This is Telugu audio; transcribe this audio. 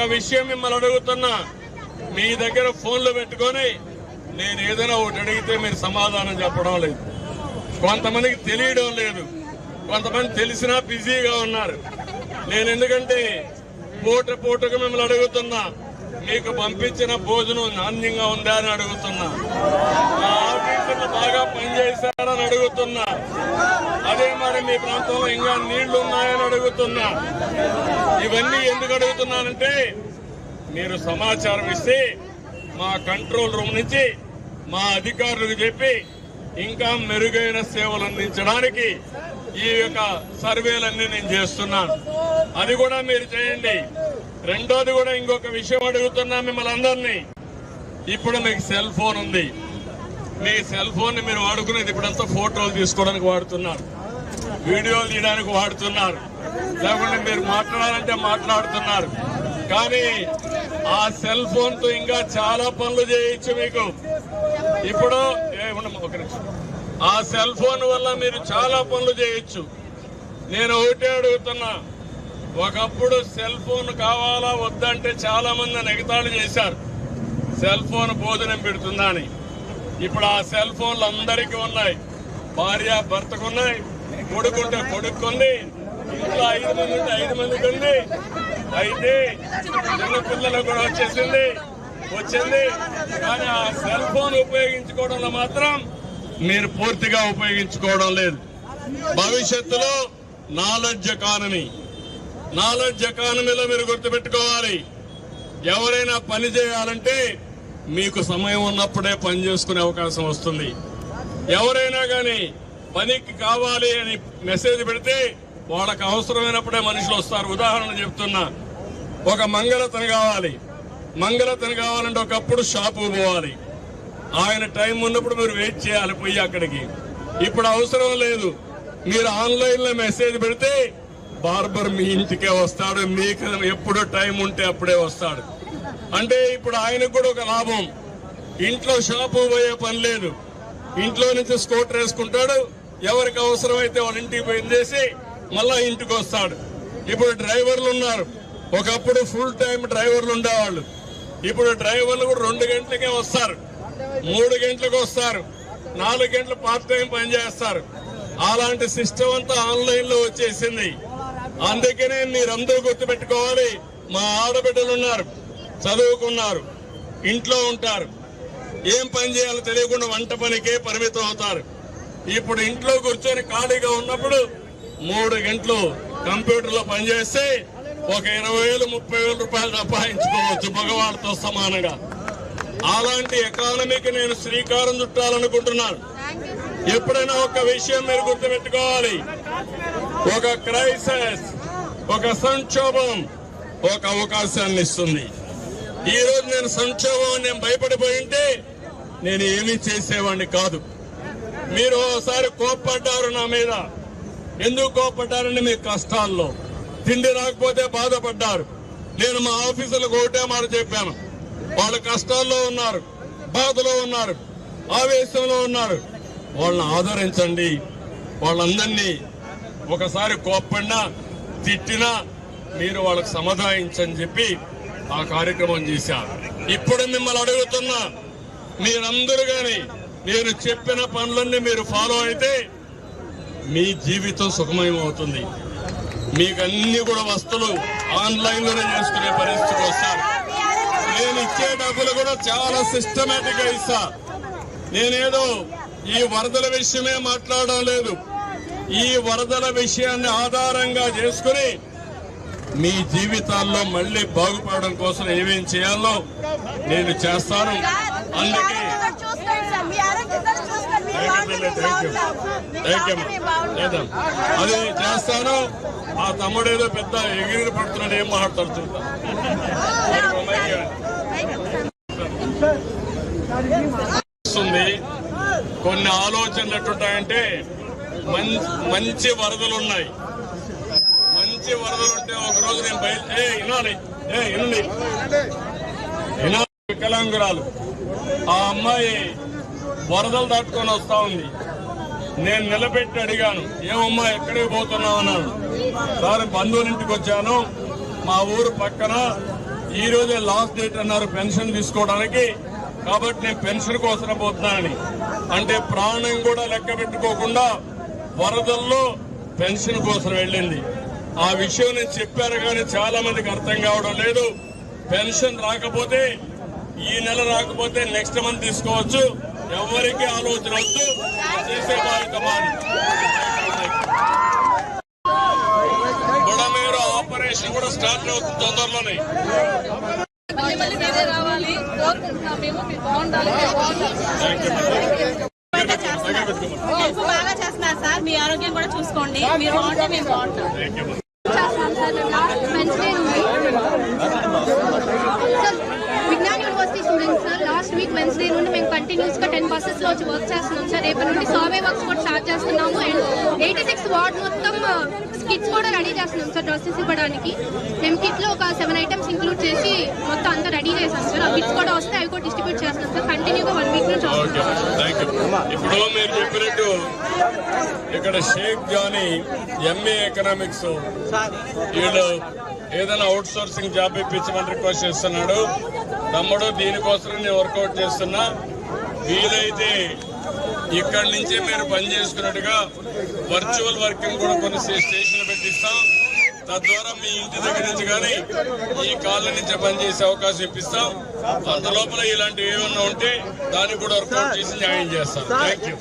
ఒక్క విషయం మిమ్మల్ని అడుగుతున్నా. మీ దగ్గర ఫోన్లు పెట్టుకొని నేను ఏదైనా ఒకటి అడిగితే మీరు సమాధానం చెప్పడం లేదు. కొంతమందికి తెలియడం లేదు. కొంతమంది తెలిసినా బిజీగా ఉన్నారు. నేను ఎందుకంటే పూట పూటకు మిమ్మల్ని అడుగుతున్నా. మీకు పంపించిన భోజనం నాణ్యంగా ఉందా అని అడుగుతున్నా. మా ఆఫీసులు బాగా పనిచేశారని అడుగుతున్నా. అదే మరి మీ ప్రాంతంలో ఇంకా నీళ్ళు ఉన్నాయని అడుగుతున్నా. ఇవన్నీ ఎందుకు అడుగుతున్నానంటే మీరు సమాచారం ఇస్తే మా కంట్రోల్ రూమ్ నుంచి మా అధికారులకు చెప్పి ఇంకా మెరుగైన సేవలు అందించడానికి ఈ యొక్క సర్వేలన్నీ నేను చేస్తున్నాను. అది కూడా మీరు చేయండి. రెండోది కూడా ఇంకొక విషయం అడుగుతున్నా మిమ్మల్ని అందరినీ. ఇప్పుడు మీకు సెల్ ఫోన్ ఉంది. మీ సెల్ ఫోన్ని మీరు వాడుకునేది ఇప్పుడంతా ఫోటోలు తీసుకోవడానికి వాడుతున్నారు. వీడియోలు తీయడానికి వాడుతున్నారు. లేకుంటే మీరు మాట్లాడాలంటే మాట్లాడుతున్నారు. కానీ ఆ సెల్ ఫోన్తో ఇంకా చాలా పనులు చేయొచ్చు మీకు. ఇప్పుడు ఏ, ఒక నిమిషం. ఆ సెల్ ఫోన్ వల్ల మీరు చాలా పనులు చేయొచ్చు. నేను ఒకటే అడుగుతున్నా. ఒకప్పుడు సెల్ ఫోన్ కావాలా వద్దంటే చాలా మంది నెగతాళి చేశారు. సెల్ ఫోన్ భోజనం పెడుతుందా అని ఇప్పుడు ఆ సెల్ ఫోన్లు అందరికీ ఉన్నాయి. భార్య భర్తకు ఉన్నాయి. కొడుకుంటే కొడుక్కుంది. ఇంట్లో ఐదు మంది ఉంటే ఐదు మందికి ఉంది. అయితే చిన్న పిల్లలకు కూడా వచ్చేసింది. వచ్చింది. కానీ ఆ సెల్ ఫోన్ ఉపయోగించుకోవడంలో మాత్రం మీరు పూర్తిగా ఉపయోగించుకోవడం లేదు. భవిష్యత్తులో నాలెడ్జ్ ఎకానమీ నాలెడ్జ్ ఎకానమీలో మీరు గుర్తుపెట్టుకోవాలి. ఎవరైనా పని చేయాలంటే మీకు సమయం ఉన్నప్పుడే పని చేసుకునే అవకాశం వస్తుంది. ఎవరైనా కానీ పనికి కావాలి అని మెసేజ్ పెడితే వాళ్ళకు అవసరమైనప్పుడే మనుషులు వస్తారు. ఉదాహరణ చెప్తున్నా. ఒక మంగళతను కావాలి. మంగళతను కావాలంటే ఒకప్పుడు షాపు పోవాలి. ఆయన టైం ఉన్నప్పుడు మీరు వెయిట్ చేయాలి పోయి అక్కడికి. ఇప్పుడు అవసరం లేదు. మీరు ఆన్లైన్లో మెసేజ్ పెడితే బార్బర్ మీ ఇంటికే వస్తాడు మీకు ఎప్పుడు టైం ఉంటే అప్పుడే వస్తాడు. అంటే ఇప్పుడు ఆయనకు కూడా ఒక లాభం. ఇంట్లో షాపు పోయే పని లేదు. ఇంట్లో నుంచి స్కూటర్ వేసుకుంటాడు. ఎవరికి అవసరమైతే వాళ్ళ ఇంటికి పోయి చేసి మళ్ళా ఇంటికి వస్తాడు. ఇప్పుడు డ్రైవర్లు ఉన్నారు. ఒకప్పుడు ఫుల్ టైం డ్రైవర్లు ఉండేవాళ్ళు. ఇప్పుడు డ్రైవర్లు కూడా రెండు గంటలకే వస్తారు. మూడు గంటలకు వస్తారు. నాలుగు గంటలు పార్ట్ టైం పని చేస్తారు. అలాంటి సిస్టమ్ అంతా ఆన్లైన్లో వచ్చేసింది. అందుకనే మీరందరూ గుర్తుపెట్టుకోవాలి. మా ఆడబిడ్డలు ఉన్నారు చదువుకున్నారు ఇంట్లో ఉంటారు. ఏం పని చేయాలో తెలియకుండా వంట పనికే పరిమితం అవుతారు. ఇప్పుడు ఇంట్లో కూర్చొని ఖాళీగా ఉన్నప్పుడు మూడు గంటలు కంప్యూటర్లో పనిచేస్తే ఒక ఇరవై వేలు ముప్పై వేల రూపాయలు సంపాదించుకోవచ్చు మగవాళ్ళతో సమానంగా. అలాంటి ఎకానమీకి నేను శ్రీకారం చుట్టాలనుకుంటున్నాను. ఎప్పుడైనా ఒక విషయం మీరు గుర్తుపెట్టుకోవాలి. ఒక క్రైసిస్ ఒక సంక్షోభం ఒక అవకాశాన్ని ఇస్తుంది. ఈ రోజు నేను సంక్షోభం నేను భయపడిపోయింటే నేను ఏమీ చేసేవాడిని కాదు. మీరు ఒకసారి కోప్పడ్డారు నా మీద. ఎందుకు కోప్పడ్డారంటే మీ కష్టాల్లో. తిండి రాకపోతే బాధపడ్డారు. నేను మా ఆఫీసులకు ఒకటే మాట చెప్పాను. వాళ్ళ కష్టాల్లో ఉన్నారు బాధలో ఉన్నారు ఆవేశంలో ఉన్నారు. వాళ్ళని ఆదరించండి. వాళ్ళందరినీ ఒకసారి కోప్పడినా తిట్టినా మీరు వాళ్ళకి సమాధానించని చెప్పి ఆ కార్యక్రమం చేశారు. ఇప్పుడు మిమ్మల్ని అడుగుతున్నా మీరందరూ గాని నేను చెప్పిన పనులన్నీ మీరు ఫాలో అయితే మీ జీవితం సుఖమయం అవుతుంది. మీకు అన్ని కూడా వస్తువులు ఆన్లైన్లోనే చేసుకునే పరిస్థితికి వస్తారు. నేను ఇచ్చే డబ్బులు కూడా చాలా సిస్టమేటిక్గా ఇస్తా. నేనేదో ఈ వరదల విషయమే మాట్లాడడం లేదు. ఈ వరదల విషయాన్ని ఆధారంగా చేసుకుని మీ జీవితాల్లో మళ్ళీ బాగుపడడం కోసం ఏమేం చేయాలో నేను చేస్తాను. అందుకే అది చేస్తాను. ఆ తమ్ముడు ఏదో పెద్ద ఎగిరి పడుతున్నాడు ఏం మాట్లాడుతుంటా వస్తుంది. కొన్ని ఆలోచనలు ఎట్టుంటాయంటే మంచి వరదలు ఉన్నాయి. మంచి వరదలు ఉంటే ఒక రోజు నేను బయలు వినాలి. ఏ వినండి. వినాలి వికలాంగురాలు. ఆ అమ్మాయి వరదలు దాటుకొని వస్తా ఉంది. నేను నిలబెట్టి అడిగాను ఏమమ్మా ఎక్కడికి పోతున్నావు? అన్నాను. సార్ బంధువులింటికి వచ్చాను. మా ఊరు పక్కన ఈ రోజే లాస్ట్ డేట్ అన్నారు పెన్షన్ తీసుకోవడానికి. కాబట్టి నేను పెన్షన్ కోసం పోతున్నానని. అంటే ప్రాణం కూడా లెక్క పెట్టుకోకుండా వరదల్లో పెన్షన్ కోసం వెళ్ళింది. ఆ విషయం నేను చెప్పాను కానీ చాలా మందికి అర్థం కావడం లేదు. పెన్షన్ రాకపోతే ఈ నెల రాకపోతే నెక్స్ట్ మంత్ తీసుకోవచ్చు. ఎవరికి ఆలోచన వద్దు. చేసే బుడమేరు ఆపరేషన్ కూడా స్టార్ట్ అవుతుంది తొందరలోనే. హెల్ప్ బాగా చేస్తున్నారు సార్. మీ ఆరోగ్యం కూడా చూసుకోండి. మీరు బాగుంటే మేము బాగుంటాం. Sir Vignan university students sir last week Wednesday నుండి మేము కంటిన్యూస్గా టెన్ బస్సెస్లో వచ్చి వర్క్ చేస్తున్నాం సార్. రేపు నుండి సర్వే వర్క్స్ కూడా స్టార్ట్ చేస్తున్నాము. అండ్ ఎయిటీ సిక్స్ వార్డ్ మొత్తం కిట్స్ కూడా రెడీ చేస్తున్నాం సార్ డ్రెస్సెస్ ఇవ్వడానికి. మేము కిట్లో ఒక సెవెన్ ఐటమ్స్ ఇంక్లూడ్ చేసి రెడీ చేసాం సార్. ఆ కిట్స్ కూడా వస్తే అవి కూడా డిస్ట్రిబ్యూట్ చేస్తున్నాం సార్. కంటిన్యూగా వన్ వీక్ నుంచి ఇప్పుడు మీరు చెప్పినట్టు ఇక్కడ షేక్ జానీ ఎంఏ ఎకనామిక్స్ వీళ్ళు ఏదైనా అవుట్ సోర్సింగ్ జాబ్ ఇప్పించమని రిక్వెస్ట్ చేస్తున్నాడు. తమ్ముడు దీనికోసం నేను వర్కౌట్ చేస్తున్నా. వీలైతే ఇక్కడి నుంచే మీరు పని చేసుకున్నట్టుగా వర్చువల్ వర్కింగ్ కూడా కొన్ని స్టేషన్లు పెట్టిస్తాం. తద్వారా మీ ఇంటి దగ్గర నుంచి కానీ ఈ కాళ్ళ నుంచి పనిచేసే అవకాశం ఇప్పిస్తాం. అంత లోపల ఇలాంటివి ఏమన్నా ఉంటే దానికి కూడా వర్కౌట్ చేసి న్యాయం చేస్తాం. Thank you